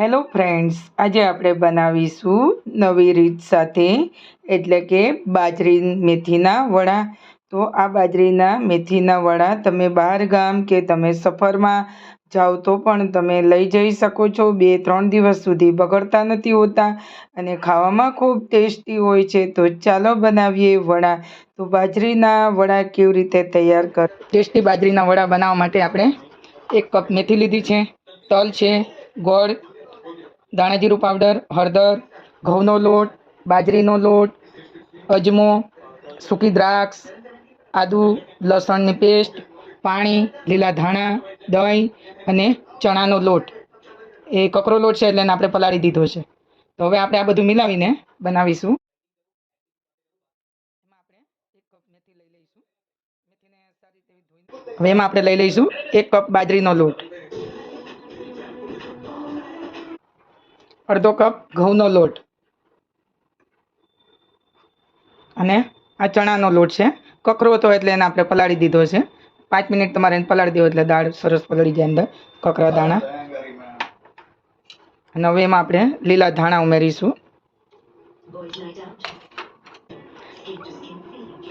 Hello friends આજે આપણે બનાવીશું નવી રીત સાથે, એટલે કે બાજરી મેથીના વડા. તો આ બાજરીના મેથીના વડા તમે બહાર ગામ કે તમે સફરમાં જાઓ તો પણ તમે લઈ જઈ શકો છો. બે, ત્રણ દિવસ સુધી બગડતા નથી હોતા અને ખાવામાં ખૂબ ટેસ્ટી હોય છે. તો ચાલો બનાવીએ વડા. તો બાજરીના વડા કેવી રીતે તૈયાર કર? ટેસ્ટી બાજરીના વડા બનાવવા માટે આપણે એક કપ મેથી લીધી છે, તલ છે, ગોળ દાણાજીરું પાવડર હળદર, ઘઉંનો લોટ, બાજરીનો લોટ, અજમો, સૂકી દ્રાક્ષ, આદુ, લસણની પેસ્ટ પાણી, લીલા ધાણા, દહીં અને ચણાનો લોટ. એ કકરો લોટ છે એટલે આપણે પલાળી દીધો છે. તો હવે આપણે આ બધું મિલાવીને બનાવીશું. હવે એમાં આપણે લઈ લઈશું એક કપ બાજરીનો લોટ. અડધો કપ ઘઉંનો લોટ. અને આ ચણાનો લોટ છે. કકરો હતો એટલે એને આપણે પલાળી દીધો છે. પાંચ મિનિટ તમારે એને પલાળી દેવો એટલે દાળ સરસ પલળી જાય અંદર, કકરા દાણા. અને હવે એમાં આપણે લીલા ધાણા ઉમેરીશું.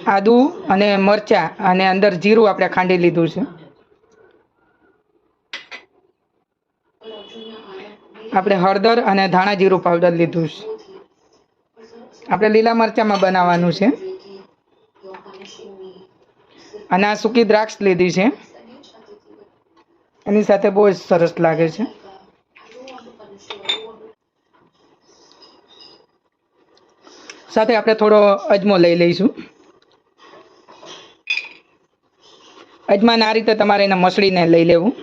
આદુ અને મરચાં અને અંદર જીરું આપણે ખાંડી લીધું છે. આપણે હળદર અને ધાણા જીરું પાવડર લીધું છે. આપણે લીલા મરચાંમાં બનાવવાનું છે. અને આ સૂકી દ્રાક્ષ લીધી છે. એની સાથે બહુ જ સરસ લાગે છે. સાથે આપણે થોડો અજમો લઈ લઈશું. અજમાને આ રીતે તમારે એને મસળીને લઈ લેવું.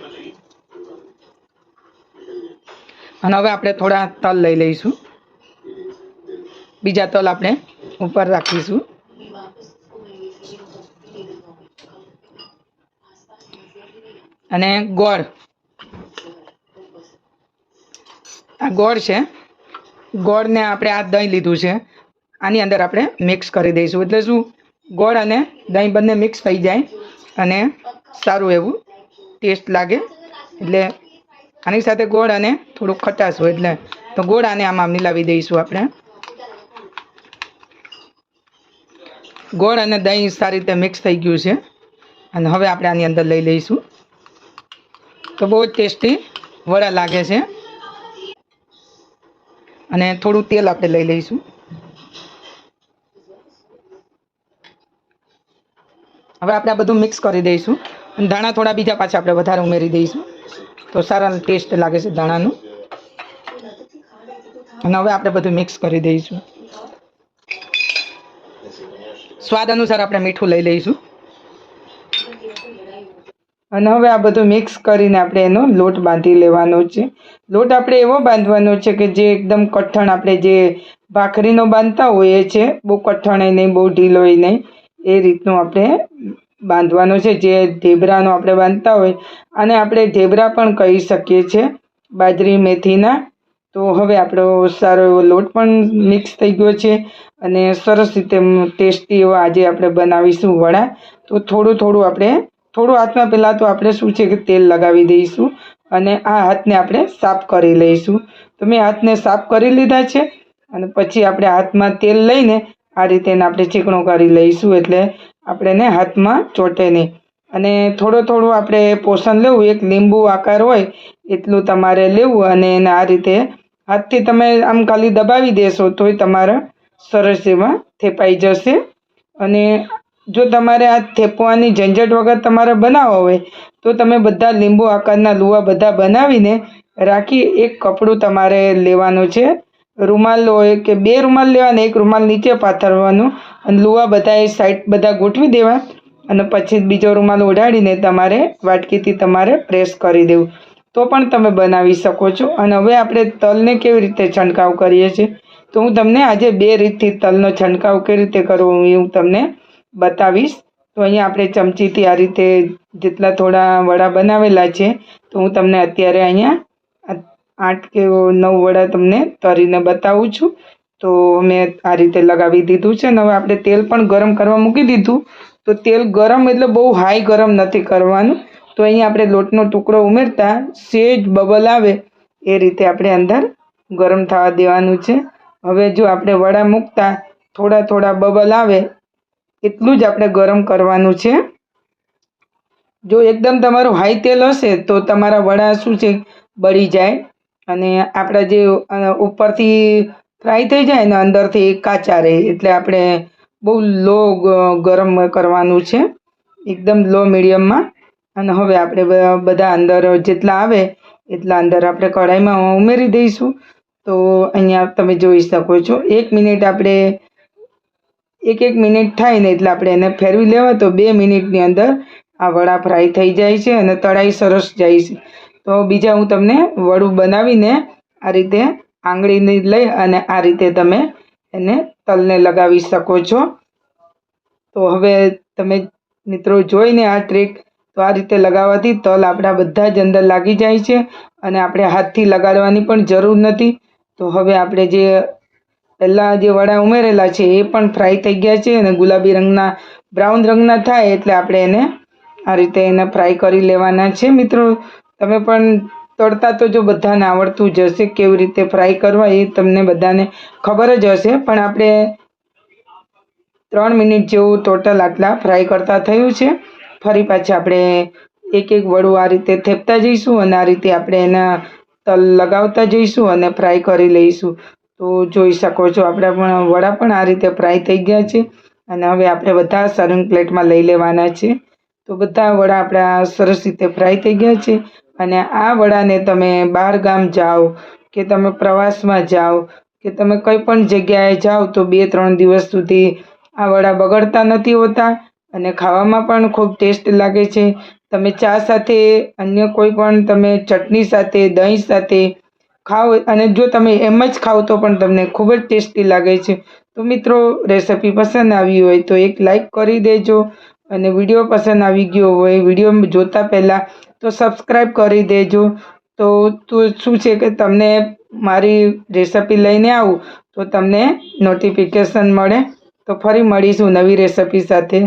અને હવે આપણે થોડા તલ લઈ લઈશું. બીજા તલ આપણે ઉપર રાખીશું. અને ગોળ. આ ગોળ છે. ગોળને આપણે આ દહીં લીધું છે. આની અંદર આપણે મિક્સ કરી દઈશું. એટલે શું? ગોળ અને દહીં બંને મિક્સ થઈ જાય અને સારું એવું ટેસ્ટ લાગે. એટલે આની સાથે ગોળ અને થોડુંક ખટાશ હોય એટલે. તો ગોળ આને આમાં મિલાવી દઈશું આપણે. ગોળ અને દહીં સારી રીતે મિક્સ થઈ ગયું છે. અને હવે આપણે આની અંદર લઈ લઈશું. તો બહુ જ ટેસ્ટી વડા લાગે છે. અને થોડું તેલ આપણે લઈ લઈશું. હવે આપણે આ બધું મિક્સ કરી દઈશું. અને ધાણા થોડા બીજા પાછા આપણે વધારે ઉમેરી દઈશું. તો સારા ટેસ્ટ લાગે છે દાણાનું. અને હવે આપણે બધું મિક્સ કરી દઈશું. સ્વાદ અનુસાર આપણે મીઠું લઈ લઈશું. અને હવે આ બધું મિક્સ કરીને આપણે એનો લોટ બાંધી લેવાનો છે. લોટ આપણે એવો બાંધવાનો છે કે જે એકદમ કઠણ આપણે જે ભાખરીનો બાંધતા હોઈએ છે, બહુ કઠણ નહીં, બહુ ઢીલોય નહીં. એ રીતનું આપણે બાંધવાનો છે, જે ઢેબરાનો આપણે બાંધતા હોય, અને આપણે ઢેબરા પણ કહી શકીએ છીએ, બાજરી, મેથીના. તો હવે આપણો સારો એવો લોટ પણ મિક્સ થઈ ગયો છે, અને સરસ રીતે ટેસ્ટી એવો આજે આપણે બનાવીશું વડા. તો થોડું થોડું આપણે, થોડું હાથમાં પહેલાં તો આપણે શું છે કે તેલ લગાવી દઈશું, અને આ હાથને આપણે સાફ કરી લઈશું. તો મેં હાથને સાફ કરી લીધા છે, અને પછી આપણે હાથમાં તેલ લઈને આ રીતે આપણે ચીકણો કરી લઈશું, એટલે આપણે એને હાથમાં ચોટે નહીં. અને થોડું થોડું આપણે પોષણ લેવું, એક લીંબુ આકાર હોય એટલું તમારે લેવું અને એને આ રીતે હાથથી તમે આમ ખાલી દબાવી દેશો તોય તમારા સરસ એવા થેપાઈ જશે. અને જો તમારે આ થેપવાની ઝંઝટ વગર તમારે બનાવવા હોય, તો તમે બધા લીંબુ આકારના લુવા બધા બનાવીને રાખી એક કપડું તમારે લેવાનું છે. રૂમાલ હોય કે બે રૂમાલ લેવાના એક રૂમાલ નીચે પાથરવાનું અને લુવા બધા એ સાઈડ બધા ગોઠવી દેવા અને પછી બીજો રૂમાલ ઓઢાડીને તમારે વાટકીથી તમારે પ્રેસ કરી દેવું. તો પણ તમે બનાવી શકો છો. અને હવે આપણે તલને કેવી રીતે છંટકાવ કરીએ છીએ? તો હું તમને આજે બે રીતથી તલનો છંટકાવ કેવી રીતે કરવો એ હું તમને બતાવીશ. તો અહીંયા આપણે ચમચીથી આ રીતે જેટલા થોડા વડા બનાવેલા છે, તો હું તમને અત્યારે અહીંયા આઠ કે નવ વડા તમને તરીને બતાવું છું. તો મેં આ રીતે લગાવી દીધું છે અને હવે આપણે તેલ પણ ગરમ કરવા મૂકી દીધું. તો તેલ ગરમ એટલે બહુ હાઈ ગરમ નથી કરવાનું. તો અહીંયા આપણે લોટનો ટુકડો ઉમેરતા સેજ બબલ આવે એ રીતે આપણે અંદર ગરમ થવા દેવાનું છે. હવે જો આપણે વડા મૂકતા થોડા થોડા બબલ આવે એટલું જ આપણે ગરમ કરવાનું છે. જો એકદમ તમારું હાઈ તેલ હશે તો તમારા વડા શું છે બળી જાય. અને આપણા જે ઉપરથી ફ્રાય થઈ જાય ને અંદરથી કાચા રહે, એટલે આપણે બહુ લો ગરમ કરવાનું છે. એકદમ લો મીડિયમમાં. અને હવે આપણે બધા અંદર જેટલા આવે, એટલા અંદર આપણે કઢાઈમાં ઉમેરી દઈશું. તો અહીંયા તમે જોઈ શકો છો, એક મિનિટ આપણે, એક એક મિનિટ થાય ને એટલે આપણે એને ફેરવી લેવા તો બે મિનિટની અંદર આ વડા ફ્રાય થઈ જાય છે અને તળાઈ સરસ જાય છે. તો બીજા હું તમને વડું બનાવીને આ રીતે આંગળીને લઈ અને આ રીતે તમે એને તલને લગાવી શકો છો. તો હવે તમે મિત્રો જોઈને આ ટ્રીક તો આ રીતે લગાવવાથી તલ આપણા બધા જ અંદર લાગી જાય છે અને આપણે હાથથી લગાડવાની પણ જરૂર નથી. તો હવે આપણે જે પહેલાં જે વડા ઉમેરેલા છે એ પણ ફ્રાય થઈ ગયા છે અને ગુલાબી રંગના, બ્રાઉન રંગના થાય એટલે આપણે એને આ રીતે એને ફ્રાય કરી લેવાના છે મિત્રો. તમે પણ તળતા તો જો બધાને આવડતું જ હશે, કેવી રીતે ફ્રાય કરવા એ તમને બધાને ખબર જ હશે. પણ આપણે ત્રણ મિનિટ જેવું ટોટલ આટલા ફ્રાય કરતા થયું છે. ફરી પાછા આપણે એક એક વડું આ રીતે થેપતા જઈશું અને આ રીતે આપણે એના તલ લગાવતા જઈશું અને ફ્રાય કરી લઈશું. તો જોઈ શકો છો, આપણા પણ વડા પણ આ રીતે ફ્રાય થઈ ગયા છે. અને હવે આપણે બધા સર્વિંગ પ્લેટમાં લઈ લેવાના છે. તો બધા વડા આપણા સરસ રીતે ફ્રાય થઈ ગયા છે. અને આ વડાને તમે બહાર ગામ જાઓ, કે તમે પ્રવાસમાં જાઓ, કે તમે કંઈ પણ જગ્યાએ જાઓ તો બે, ત્રણ દિવસ સુધી આ વડા બગડતા નથી હોતા અને ખાવામાં પણ ખૂબ ટેસ્ટ લાગે છે. તમે ચા સાથે, અન્ય કોઈ પણ તમે ચટણી સાથે, દહીં સાથે ખાઓ અને જો તમે એમ જ ખાઓ તો પણ તમને ખૂબ જ ટેસ્ટી લાગે છે. તો મિત્રો, રેસિપી પસંદ આવી હોય તો એક લાઈક કરી દેજો અને વીડિયો પસંદ આવી ગયો હોય, વીડિયો જોતા પહેલાં તો સબસ્ક્રાઈબ કરી દેજો. તો તો શું છે કે તમને મારી રેસિપી લઈને આવું, તો તમને નોટિફિકેશન મળે. તો ફરી મળીશું નવી રેસિપી સાથે.